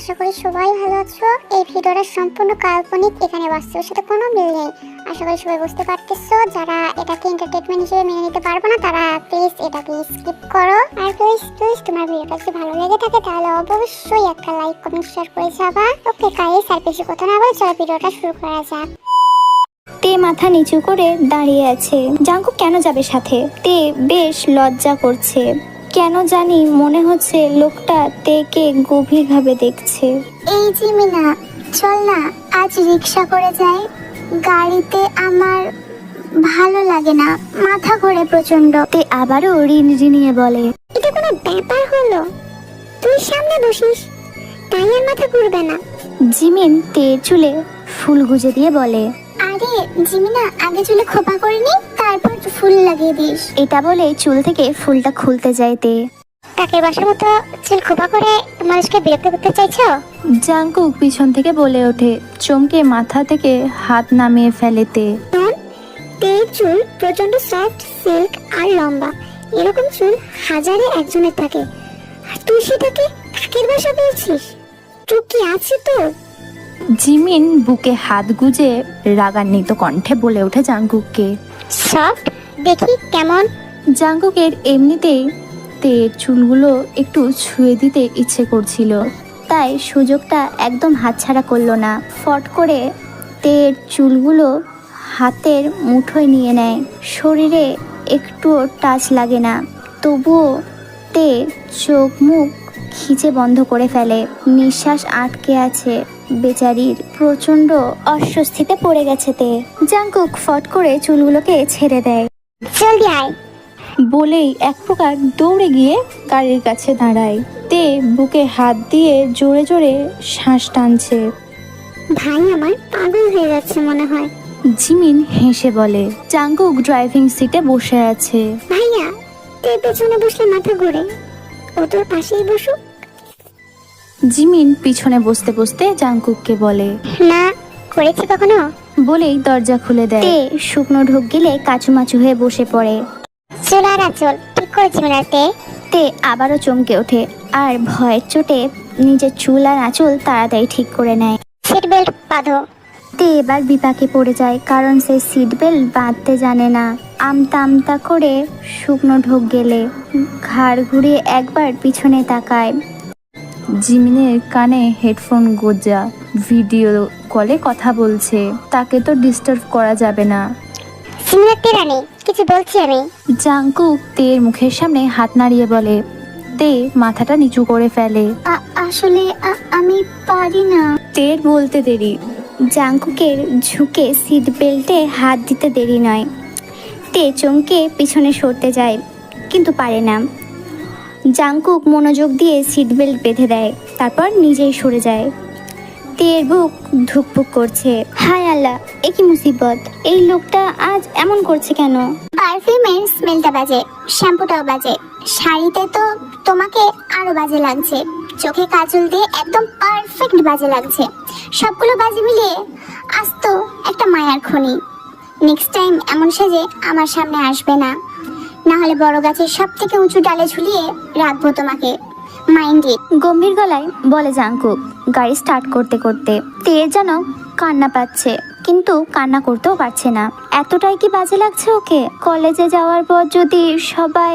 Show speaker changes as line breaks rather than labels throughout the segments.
আশা করি সবাই ভালো আছো। এই ভিডিওটা সম্পূর্ণ কাল্পনিক, এখানে বাস্তবের সাথে কোনো মিল নেই। আশা করি সবাই বুঝতে পারতেছো, যারা এটাকে এন্টারটেনমেন্ট হিসেবে মেনে নিতে পারবে না, তারা প্লিজ এটাকে স্কিপ করো। আর প্লিজ প্লিজ তোমার ভিডিওটা যদি ভালো লেগে থাকে, তাহলে অবশ্যই একটা লাইক কমেন্ট শেয়ার করে যাবা। ওকে গাইস আর বেশি কথা না বলে চলো ভিডিওটা শুরু করা যাক।
তে মাথা নিচু করে দাঁড়িয়ে আছে। জাঙ্কু কেন যাবে সাথে? তে বেশ লজ্জা করছে। কেন জানি মনে হচ্ছে লোকটা তেকে গভীরভাবে দেখছে।
এই জিমিনা চল না আজ রিক্সা করে যাই। গাড়িতে আমার ভালো লাগে না মাথা ঘোরে প্রচণ্ড
তে আবারও ঋণ ঋণিয়ে বলে
এটা কোনো ব্যাপার হলো? তুই সামনে বসিস তাই আর মাথা ঘুরবে না।
জিমিন তে চুলে ফুল গুজে দিয়ে বলে
জিমিনা আগে চুলে খোপা করে নি তারপর ফুল লাগিয়ে দিস।
এটা বলে চুল থেকে ফুলটা খুলতে যায় তে।
বাসার মতো চুল খোপা করে মানুষকে বিরক্ত করতে চাইছো?
জাঙ্কুক পিছন থেকে বলে ওঠে চমকে মাথা থেকে হাত নামিয়ে ফেলে তে।
শোন তের চুল প্রচণ্ড সফট সিল্ক আর লম্বা। এরকম চুল হাজারে একজনের থাকে। আর তুই সেটাকে কাকের বাসা বলছিস? তুই কি আছে তোর?
জিমিন বুকে হাত গুজে রাগান্বিত কণ্ঠে বলে ওঠে জাঙ্কুককে।
সফট দেখি কেমন।
জাঙ্কুকের এমনিতেই তের চুলগুলো একটু ছুঁয়ে দিতে ইচ্ছে করছিল।
তাই সুযোগটা একদম হাতছাড়া করল না। ফট করে তের চুলগুলো হাতের মুঠোয় নিয়ে নেয়। শরীরে একটুও টাচ লাগে না। তবুও তে চোখ মুখ খিচে বন্ধ করে ফেলে। নিঃশ্বাস আটকে আছে বেচারির। প্রচণ্ড অস্বস্তিতে পড়ে গেছে তে। জাঙ্কুক ফট করে চুলগুলোকে ছেড়ে দেয়।
জলদি আয়।
বলেই এক প্রকার দৌড়ে গিয়ে গাড়ির কাছে দাঁড়ায়। তে বুকে হাত দিয়ে জোরে জোরে শ্বাস টানছে।
ভাই আমার পাগল হয়ে যাচ্ছে মনে হয়।
জিমিন হেসে বলে জাঙ্কুক ড্রাইভিং সিটে বসে আছে।
ভাইয়া তুই পেছনে বসলে মাথা ঘুরে। ও তোর পাশেই বসুক।
জিমিন পিছনে বসতে বসতে জাঙ্কুককে বলে
না করেছি কখনো?
বলেই দরজা খুলে দেয়।
তে শুকনো ঢোক গিলে কাচুমাচু হয়ে বসে পড়ে।
চল আর আচল ঠিক করেছি মেলাতে
তে। আবারও চমকে ওঠে আর ভয়ের চোটে নিজের চুল আর আঁচল তাড়াতাড়ি ঠিক করে নেয়।
সিট বেল্ট বাঁধো।
তে এবার বিপাকে পড়ে যায় কারণ সে সিট বেল্ট বাঁধতে জানে না। আমতা আমতা করে শুকনো ঢোক গেলে ঘাড় ঘুরিয়ে একবার পিছনে তাকায়।
জিমিনের কানে হেডফোন গোজা ভিডিও কলে কথা বলছে। তাকে তো ডিস্টার্ব করা যাবে না।
কিছু বলছি আমি।
জাঙ্কুক তের মুখের সামনে হাত নাড়িয়ে বলে তে মাথাটা নিচু করে ফেলে।
আসলে আমি পারি না।
তের বলতে দেরি।
জাঙ্কুকের ঝুঁকে সিট বেল্টে হাত দিতে দেরি নয়। তে চমকে পিছনে সরতে যায় কিন্তু পারে না। জাঙ্কুক মনোযোগ দিয়ে সিট বেল্ট বেঁধে দেয়, তারপর নিজেই সরে যায়। তের বুক ধুকপুক করছে। হায় আল্লাহ, এ কি মুসিবত? এই লোকটা আজ এমন করছে কেন?
পারফিউমের স্মেলটা বাজে, শ্যাম্পুটাও বাজে। শাড়িতে তো তোমাকে আরও বাজে লাগছে। চোখে কাজল দিয়ে একদম পারফেক্ট বাজে লাগছে। সবগুলো বাজে মিলিয়ে আজ তো একটা মায়ার খনি। নেক্সট টাইম এমন সেজে আমার সামনে আসবে না। না হলে বড় গাছের সব থেকে উঁচু ডালে ঝুলিয়ে রাখব তোমাকে। মাইন্ড
গম্ভীর গলায় বলে জাঙ্কুক গাড়ি স্টার্ট করতে করতে। তের যেন কান্না পাচ্ছে, কিন্তু কান্না করতেও পারছে না। এতটাই কি বাজে লাগছে ওকে? কলেজে যাওয়ার পর যদি সবাই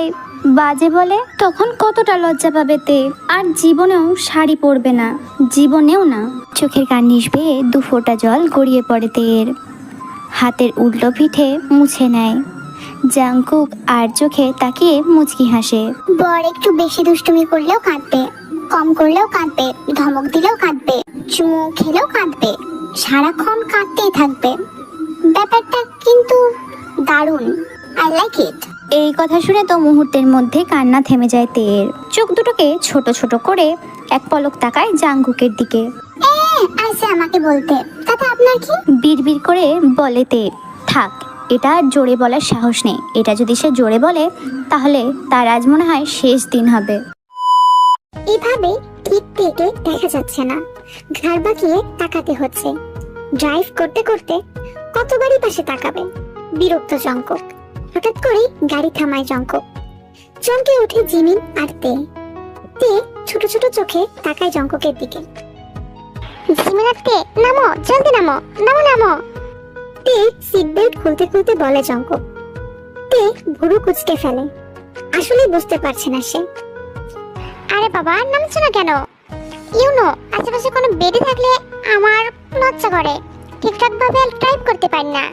বাজে বলে, তখন কতটা লজ্জা পাবে তে? আর জীবনেও শাড়ি পরবে না। জীবনেও না। চোখের কান্নিস বেয়ে দু ফোঁটা জল গড়িয়ে পড়ে তের হাতের উল্টো পিঠে মুছে নেয়। জাঙ্কুক আর চোখে তাকিয়ে মুচকি হাসে।
বর একটু বেশি দুষ্টুমি করলেও কাঁদবে কম করলেও কাঁদবে ধমক দিলেও কাঁদবে চুমু খেলেও কাঁদবে সারাক্ষণ কাঁদতেই থাকবে। ব্যাপারটা কিন্তু দারুণ। আই লাইক ইট
এই কথা শুনে তো মুহূর্তের মধ্যে কান্না থেমে যায় তের চোখ দুটোকে ছোট ছোট করে এক পলক তাকায় জাঙ্গুকের দিকে।
আইসে আমাকে বলতে। তাতে আপনার কি?
বিড়বিড় করে বলে তে থাক এটা আর জোরে বলার সাহস নেই। এটা যদি সে জোরে বলে, তাহলে তার আজ মনে হয় শেষ দিন হবে।
এভাবে ঠিক থেকে দেখা যাচ্ছে না। ঘাড় বাঁকিয়ে তাকাতে হচ্ছে। ড্রাইভ করতে করতে কতবারই পাশে তাকাবে? বিরক্ত জঙ্কক। হঠাৎ করে গাড়ি থামায় জঙ্কক। চমকে উঠে জিমিন আর তে। তে ছোট ছোট চোখে তাকায় জঙ্ককের দিকে। জিমিনাতে নামো, জলদি নামো নামো নামো। তে সিট বেল্ট খুলতে খুলতে বলে জঙ্কক তে ভুরু কুচকে ফেলে? আসলে বুঝতে পারছে না সে। আরে বাবা নামছো না কেন? ইউনো, আশেপাশে কোনো বেডি থাকলে আমার লজ্জা করে। ঠিকঠাক ভাবে টাইপ করতে পারি না।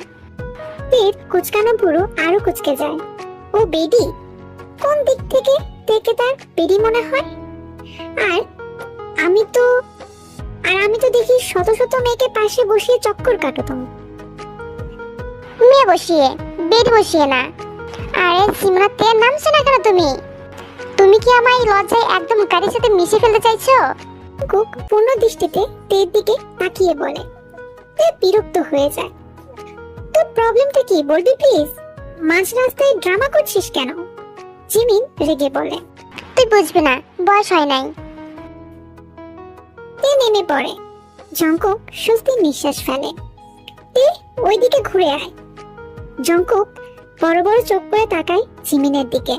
তীর কুচকানো পুরো আরও কুচকে যায়। ও বেডি, কোন দিক থেকে থেকে তার বেডি মনে হয়? আর আমি তো, আর আমি তো দেখি শত শত মেয়েকে পাশে বসিয়ে চক্কর কাটো তুমি বসিয়ে? বেড বসিয়ে না। আরে সিমরাতে নামছো না কেন তুমি? তুমি কি আমার এই লজ্জায় একদম গাড়ির সাথে মিশে ফেলতে চাইছো? কুক পূর্ণ দৃষ্টিতে তের দিকে তাকিয়ে বলে, তে বিরক্ত হয়ে যায় তোর প্রবলেমটা কি বলবি প্লিজ? মাঝ রাস্তায় ড্রামা করছিস কেন? জিমিন রেগে বলে, তুই বুঝবি না, বয়স হয় নাই। তে নেমে পড়ে। জঙ্কক স্বস্তির নিঃশ্বাস ফেলে। তে ওইদিকে ঘুরে আয়। জঙ্কক বড় বড় চোখ করে তাকায় জিমিনের দিকে।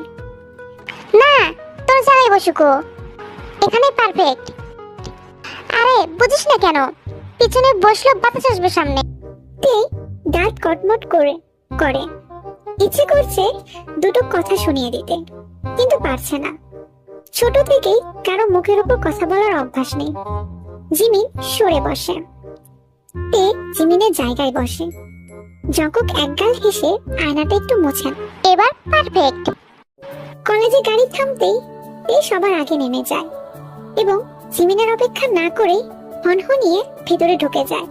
না তোর জায়গায় বসুকো। এখানে পারফেক্ট আরে, বুঝিস না কেন? পিছনে বসল বাতাস আসবে সামনে। দাঁত কটমট করে করে। ইচ্ছে করছে দুটো কথা শুনিয়ে দিতে, কিন্তু পারছে না। ছোট থেকেই কারও মুখের উপর কথা বলার অভ্যাস নেই। জিমিন সরে বসে। তে জিমিনের জায়গায় বসে। জকক একগাল হেসে আয়নাটা একটু মোছেন এবার পারফেক্ট কলেজে গাড়ি থামতেই তে সবার আগে নেমে যায় এবং জিমিনের অপেক্ষা না করে হনহনিয়ে ভেতরে ঢুকে যায়।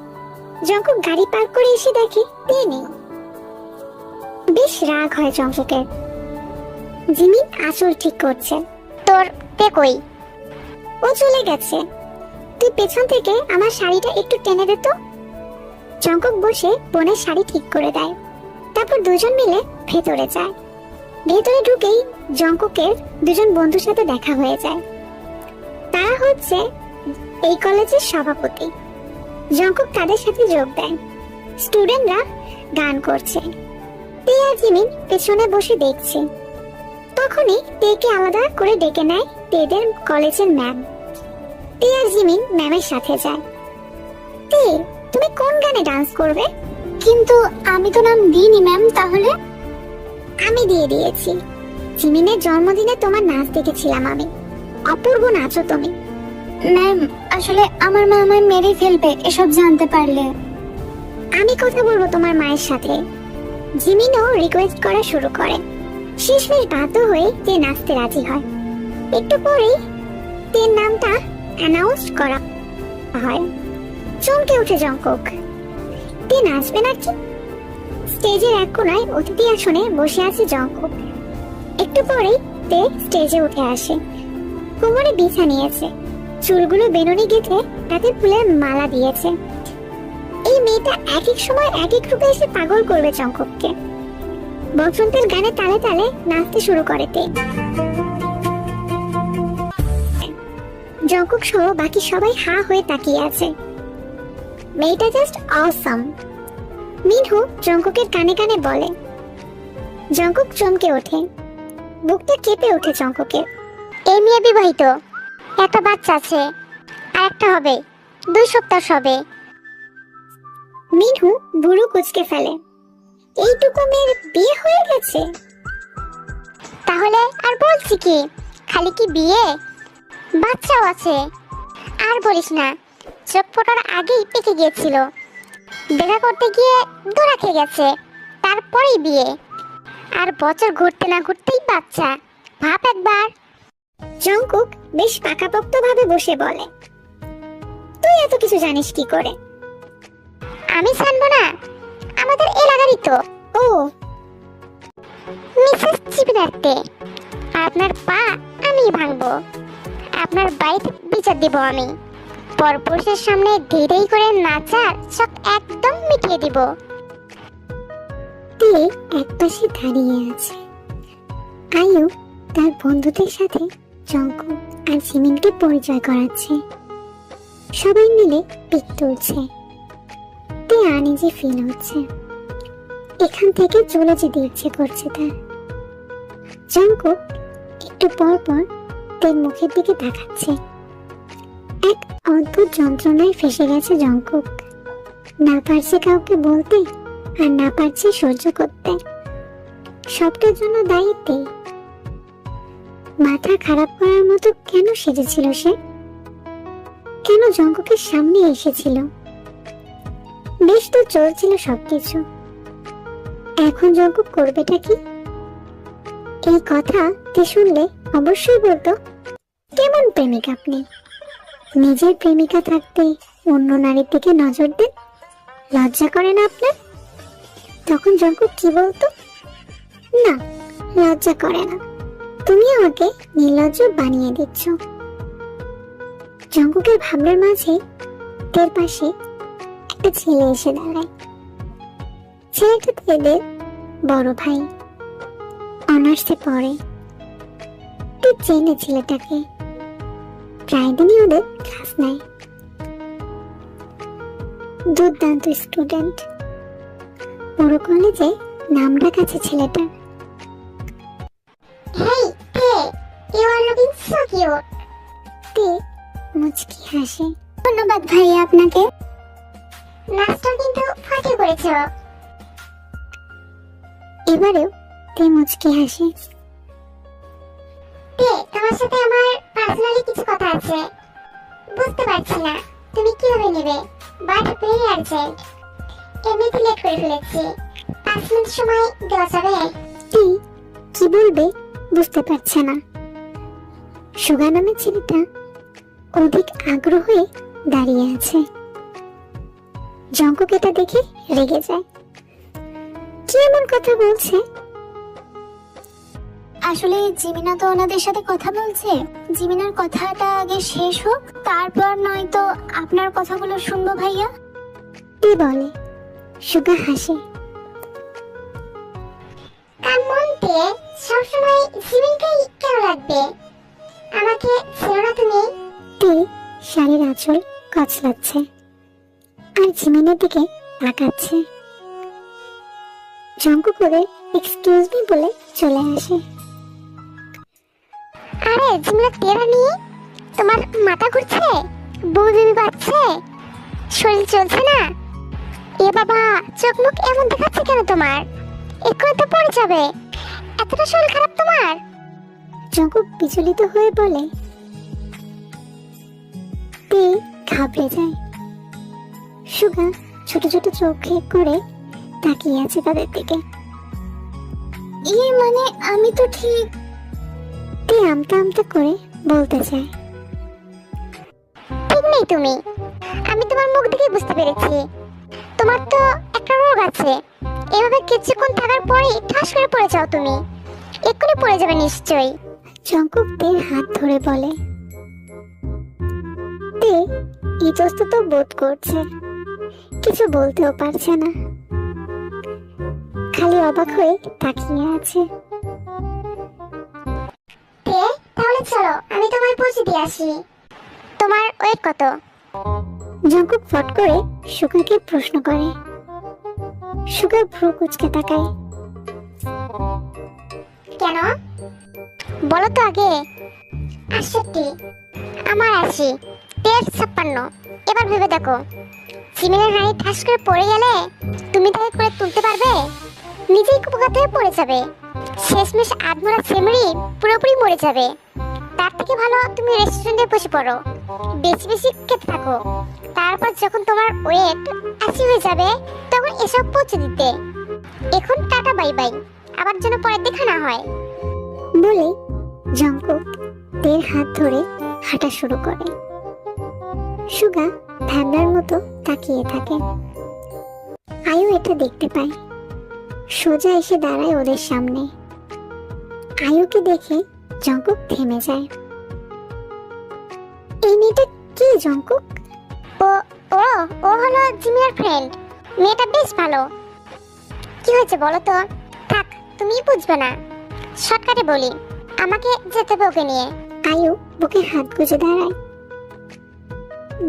জঙ্কক গাড়ি পার্ক করে এসে দেখে নেই। বেশ রাগ হয় জঙ্ককের। জিমিন আসল ঠিক করছে। তোর তে কই? ও চলে গেছে। তুই পেছন থেকে আমার শাড়িটা একটু টেনে দে তো। জঙ্কক বসে বোনের শাড়ি ঠিক করে দেয়। তারপর দুজন মিলে ভেতরে যায়। ভেতরে ঢুকেই জঙ্ককের দুজন বন্ধুর সাথে দেখা হয়ে যায়। তারা হচ্ছে এই কলেজের সভাপতি। জঙ্কক তাদের সাথে যোগ দেয়। স্টুডেন্টরা গান করছে। তে আর জিমিন পেছনে বসে দেখছে। তখনই তেকে আলাদা করে ডেকে নেয় তেদের কলেজের ম্যাম। তে আর জিমিন ম্যামের সাথে যায়। তে তুমি কোন গানে ডান্স করবে? কিন্তু আমি তো নাম দিইনি ম্যাম তাহলে? আমি দিয়ে দিয়েছি। জিমিনের জন্মদিনে তোমার নাচ দেখেছিলাম আমি। অপূর্ব নাচো তুমি। ম্যাম আসলে আমার মা আমায় মেরে ফেলবে এসব জানতে পারলে। আমি কথা বলব তোমার মায়ের সাথে। জিমিনও রিকোয়েস্ট করা শুরু করে। শেষমেশ বাধ্য হয়ে তে নাচতে রাজি হয়। একটু পরেই তের নামটা অ্যানাউন্স করা হয়। চমকে উঠে জঙ্কক তে নাচবে নাকি? স্টেজের এক কোনায় অতিথি আসনে বসে আছে জঙ্কক একটু পরেই তে স্টেজে উঠে আসে। কোমরে বিছা নিয়েছে। চুলগুলো বেনুনি গেঁথে তাতে ফুলের মালা দিয়েছে। এই মেয়েটা এক এক সময় এক এক রূপে এসে পাগল করবে চঙ্কককে বসন্তের গানে তালে তালে নাচতে শুরু করে তে। জঙ্কক সহ বাকি সবাই হা হয়ে তাকিয়ে আছে। মেয়েটা জাস্ট অসাম মিনহু জঙ্ককের কানে কানে বলে, জঙ্কক চমকে ওঠে। বুকটা কেঁপে ওঠে জঙ্ককের। এই মেয়ে বিবাহিত, একটা বাচ্চা আছে, আর একটা হবে, দুই সপ্তাহ হবে। মিনহু বুড়ো কুচকে ফেলে, এইটুকু মেয়ের বিয়ে হয়ে গেছে? তাহলে আর বলছি কি, খালি কি বিয়ে? বাচ্চাও আছে, আর বলিস না চোখ ফোটার আগেই পেকে গিয়েছিল। দেখা করতে গিয়ে ধরা খেয়ে গেছে, তারপরেই বিয়ে। আর বছর ঘুরতে না ঘুরতেই বাচ্চা, ভাব একবার। জঙ্কুক বেশ পাকাপোক্ত ভাবে বসে বলে, তুই এত কিছু জানিস কি করে? আমি জানব না, আমাদের এলাকারই তো। ও। মিসেস চিপিনাতে আপনার পা আমি ভাঙবো। আপনার বাড়িতে বিচার দেব আমি। পরপুরুষের সামনে ধীরেই করে নাচার সব একদম মিটিয়ে দিব। তে একপাশে দাঁড়িয়ে আছে। আয়ু তার বন্ধুদের সাথে জঙ্কু আর জিমিনকে পরিচয় করাচ্ছে। সবাই মিলে পিক তুলছে। তে আনিজি ফিল হচ্ছে। এখান থেকে চলে যেতে ইচ্ছে করছে তার। জঙ্কু একটু পর পর তের মুখের দিকে তাকাচ্ছে। এক অদ্ভুত যন্ত্রণায় ফেসে গেছে জঙ্কুক না পারছে কাউকে বলতে, আর না পারছে সহ্য করতে। সবটার জন্য দায়িত্বে। মাথা খারাপ করার মতো কেন সেজেছিল সে? কেন জঙ্কুকের সামনে এসেছিল? বেশ তো চলছিল সবকিছু। এখন জঙ্কুক করবেটা কি? এই কথা তে শুনলে অবশ্যই বলতো, কেমন প্রেমিক আপনি? নিজের প্রেমিকা থাকতে অন্য নারীর দিকে নজর দেন? লজ্জা করে না আপনার? তখন জঙ্কুক কি বলতো? না, লজ্জা করে না। তুমি আমাকে নির্লজ্জ বানিয়ে দিচ্ছ। জঙ্কুকের ভাবনার মাঝে তের পাশে একটা ছেলে এসে দাঁড়ায়। ছেলেটা তেদের বড় ভাই। অনার্সে পড়ে। তুই চেনে ছেলেটাকে। প্রায় দিনই ওদের ক্লাস নেয় দুর্দান্ত স্টুডেন্ট বড় কলেজে নাম ডাকাছে ছেলেটার। হেই তে you are looking so cute তে মুচকি হাসে। ধন্যবাদ ভাই আপনাকে। নাচটা কিন্তু ফাটিয়ে করেছ এবারেও তে মুচকি হাসে। তে তোমার সাথে আমার পার্সোনালি কিছু কথা আছে। বুঝতে পারছি না, তুমি কীভাবে নেবে? বাট ভেরি আর্জেন্ট এমনিতে লেট করে ফেলেছি। পাঁচ মিনিট সময় দেওয়া যাবে? তে কি বলবে? বুঝতে পারছে না। সুগা নামের ছেলেটা অধিক আগ্রহ হয়ে দাঁড়িয়ে আছে। জঙ্কুক এটা দেখে রেগে যায়। কি এমন কথা বলছে? আসলে জিমিনা তো ওনাদের সাথে কথা বলছে। জিমিনার কথাটা আগে শেষ হোক তারপর নয়তো আপনার কথাগুলো শুনব ভাইয়া। কি বলে? সুগা হাসে। কামনতে সবসময় জিমিনকেই কেন লাগবে আমাকে ছেড়ো না তুমি? তে শাড়ির আঁচল কচলাচ্ছে। আর জিমিনের দিকে তাকাচ্ছে। জঙ্কু করে এক্সকিউজ মি বলে চলে আসে। আরে জিমিনা তেরা নিয়ে? তোমার মাথা ঘুরছে? বৌদিমি পাচ্ছে শরীর চলছে না? এ বাবা চোখ মুখ এমন দেখাচ্ছে কেন তোমার? এক্ষুনি তো পড়ে যাবে। এতটা শরীর খারাপ তোমার? জঙ্কুক বিচলিত হয়ে বলে তে ঘাবড়ে যায়। সুগা ছোট ছোট চোখে করে তাকিয়ে আছে তাদের দিকে। ইয়ে মানে আমি তো ঠিক তে আমতা আমতা করে বলতে চায়। ঠিক নেই তুমি। আমি তোমার মুখ দেখে বুঝতে পেরেছি। তোমার তো একটা রোগ আছে। এভাবে কিছুক্ষণ থাকার পরেই ঠাস করে পড়ে যাও তুমি। এক্ষুনি পড়ে যাবে নিশ্চয়ই। জঙ্কুক তের হাত ধরে বলে। তে ইতস্তত বোধ করছে। কিছু বলতেও পারছে না। খালি অবাক হয়ে তাকিয়ে আছে। চলো আমি তোমায় পৌঁছে দিয়ে আসি। তোমার ওয়েট কত? জঙ্কুক ফট করে সুগাকে প্রশ্ন করে। সুগা ভ্রু কুচকে তাকায়। কেন? বলো তো আগে। আটষট্টি আমার আশি তের ছাপ্পান্ন। এবার ভেবে দেখো। সিমেন্টের হাঁড়ি ঠাস করে পড়ে গেলে তুমি তাকে করে তুলতে পারবে? নিজেই কুপকাত হয়ে পড়ে যাবে। শেষমেশ আধমরা সেমরি পুরোপুরি মরে যাবে। তার থেকে ভালো তুমি রেস্টুরেন্টে বসে পড়ো। বেশি বেশি খেতে থাকো। তারপর যখন তোমার ওয়েট আশি হয়ে যাবে, তখন এসব পৌঁছে দিতে। এখন টাটা বাই বাই আবার যেন পরে দেখা না হয়। বলে জঙ্কুক তের হাত ধরে হাঁটা শুরু করে। সুগা ভ্যাবলার মতো তাকিয়ে থাকে। আয়ু এটা দেখতে পায়। সোজা এসে দাঁড়ায় ওদের সামনে। আয়ুকে দেখে জঙ্কুক থেমে যায়। এই মেয়েটা কি জঙ্কুক? ও ও ও হলো জিমিয়ার ফ্রেন্ড মেয়েটা বেশ ভালো। কি হয়েছে বলো তো? থাক, তুমি বুঝবে না। শর্টকাটে বলি, আমাকে যেতে হবে ওকে নিয়ে। আয়ু বুকে হাত গুজে দাঁড়ায়।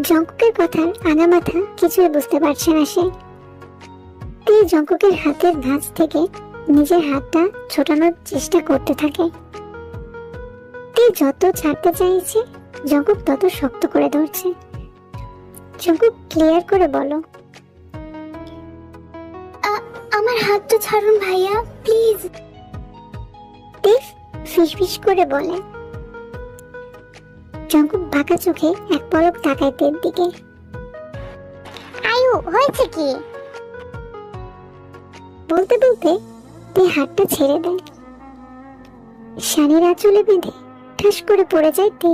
জঙ্কুকের কথার আগা মাথা কিছুই বুঝতে পারছে না সে। তে জঙ্কুকের হাতের ভাঁজ থেকে নিজের হাতটা ছোটানোর চেষ্টা করতে থাকে। তে যত ছাড়তে চাইছে জঙ্কুক তত শক্ত করে ধরছে। জঙ্কুক ক্লিয়ার করে বলো। আমার হাতটা ছাড়ুন ভাইয়া প্লিজ টিফ ফিসফিস করে বলে। জঙ্কুক বাঁকা চোখে এক পলক তাকায় তের দিকে। আয়ু হয়েছে কি? বলতে বলতে তে হাতটা ছেড়ে দেয়। শাড়ির আঁচলে বেঁধে ঠাস করে পড়ে যায় তে।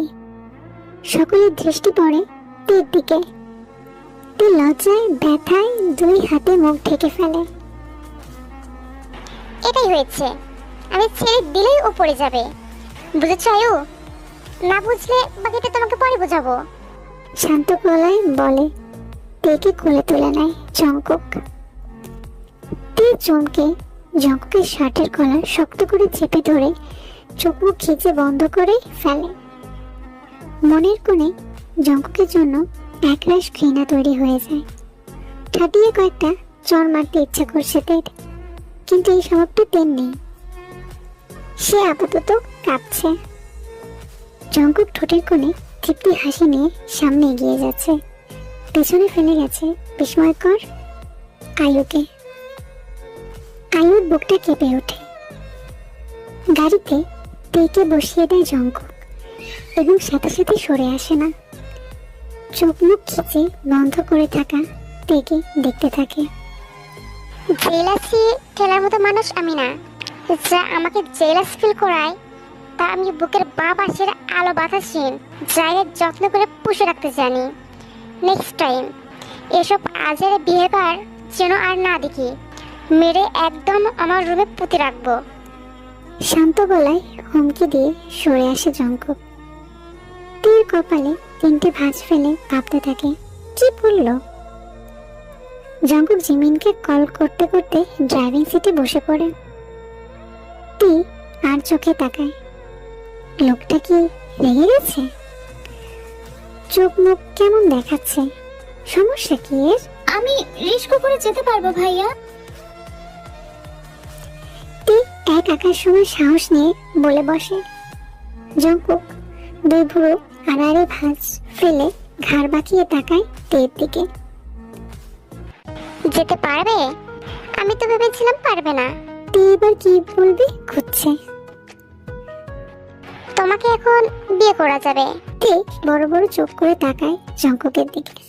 সকলের দৃষ্টি পড়ে তের দিকে। তে লজ্জায়, ব্যথায় দুই হাতে মুখ ঢেকে ফেলে। এটাই হয়েছে। আমি ছেড়ে দিলেই ও পড়ে যাবে। বুঝেছ আয়ু? না বুঝলে বাকিটা তোমাকে পরে বোঝাবো। শান্ত গলায় বলে, তেকে কোলে তুলে নেয় জঙ্কুক। তে চমকে জঙ্কুকের শার্টের কলার শক্ত করে চেপে ধরে চোখ মুখ খিচে বন্ধ করে ফেলে। মনের কোণে জঙ্কুকের জন্য একরাশ ঘৃণা তৈরি হয়ে যায়। ঠাটিয়ে কয়েকটা চর মারতে ইচ্ছা করছে তের কিন্তু এই স্বভাবটা তের নেই। সে আপাতত কাঁপছে। জঙ্কুক ঠোঁটের কোণে তৃপ্তি হাসি নিয়ে সামনে এগিয়ে যাচ্ছে। পেছনে ফেলে গেছে বিস্ময়কর আয়ুকে। আয়ুর বুকটা কেঁপে ওঠে। গাড়িতে তেকে বসিয়ে দেয় জঙ্কুক এবং সাথে সাথে সরে আসে না। চোখ মুখ খিচে বন্ধ করে থাকা তেকে দেখতে থাকে। জেলাসি ঠেলার মতো মানুষ আমি না। যা আমাকে জেলাস ফিল করায়, তা আমি বুকের বাঁ পাশের আলো বাতাসহীন জায়গায় যত্ন করে পুষে রাখতে জানি। নেক্সট টাইম এসব আজের বিহেভিয়ার যেন আর না দেখি। মেরে একদম আমার রুমে পুঁতে রাখব। শান্ত গলায় হুমকি দিয়ে সরে আসে জঙ্কুক তীর কপালে তিনটে ভাঁজ ফেলে ভাবতে থাকে। কি বলল জঙ্কুক জিমিনকে কল করতে করতে ড্রাইভিং সিটে বসে পড়ে। তি আর চোখে তাকায়। লোকটা কি রেগে গেছে? চোখ মুখ কেমন দেখাচ্ছে? সমস্যা কি এর?
আমি রিস্ক করে যেতে পারব ভাইয়া।
এক আকার সময় সাহস নিয়ে বলে বসে। জঙ্কুক দুই ভুরু আড়াআড়ি ভাঁজ ফেলে ঘাড় বাঁকিয়ে তাকায় তের দিকে। যেতে পারবে? আমি তো ভেবেছিলাম পারবে না। তে এবার কি বলবে? খুঁজছে। তোমাকে এখন বিয়ে করা যাবে। তে বড় বড় চোখ করে তাকায় জঙ্কুকের দিকে।